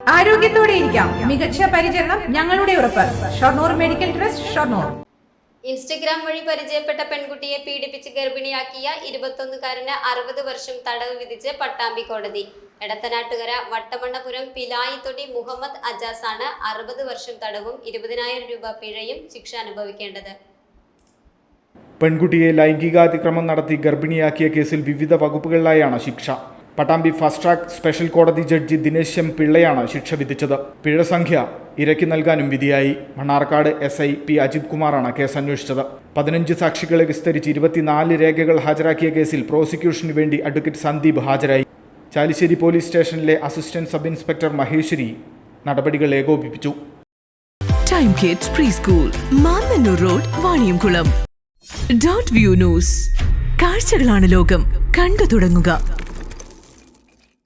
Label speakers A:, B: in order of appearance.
A: ആരോഗ്യത്തോടെ ഇരിക്കാം. മികച്ച പരിചരണം ഞങ്ങളുടെ ഉറപ്പ്. Shoranur medical trust Shoranur.
B: Instagram വഴി പരിചയപ്പെട്ട പെൺകുട്ടിയെ പീഡിപ്പിച്ച് ഗർഭിണിയാക്കിയ ഇരുപത്തൊന്നുകാരന് അറുപത് വർഷം തടവ് വിധിച്ച് പട്ടാമ്പി കോടതി. എടത്തനാട്ടുകര വട്ടമണ്ണപുരം പിലായിത്തൊടി മുഹമ്മദ് അജാസ് ആണ് അറുപത് വർഷം തടവും ഇരുപതിനായിരം രൂപ പിഴയും ശിക്ഷ അനുഭവിക്കേണ്ടത്.
C: പെൺകുട്ടിയെ ലൈംഗികാതിക്രമം നടത്തി ഗർഭിണിയാക്കിയ കേസിൽ വിവിധ വകുപ്പുകളിലായാണ് ശിക്ഷ. പട്ടാമ്പി ഫാസ്റ്റ് ട്രാക്ക് സ്പെഷ്യൽ കോടതി ജഡ്ജി ദിനേശ് എം പിള്ളയാണ് ശിക്ഷ വിധിച്ചത്. പിഴ സംഖ്യ ഇരക്കി നൽകാനും വിധിയായി. Mannarkkad S I P Ajith കുമാറാണ് കേസ് അന്വേഷിച്ചത്. പതിനഞ്ച് സാക്ഷികളെ വിസ്തരിച്ച് ഇരുപത്തിനാല് രേഖകൾ ഹാജരാക്കിയ കേസിൽ പ്രോസിക്യൂഷന് വേണ്ടി അഡ്വക്കേറ്റ് സന്ദീപ് ഹാജരായി. ചാലിശ്ശേരി പോലീസ് സ്റ്റേഷനിലെ അസിസ്റ്റന്റ് സബ് ഇൻസ്പെക്ടർ മഹേശ്വരി നടപടികൾ ഏകോപിപ്പിച്ചു.
D: Time pre school road Vaniyamkulam view news കാഴ്ചകളാണ് ലോകം. കണ്ടു തുടങ്ങുക.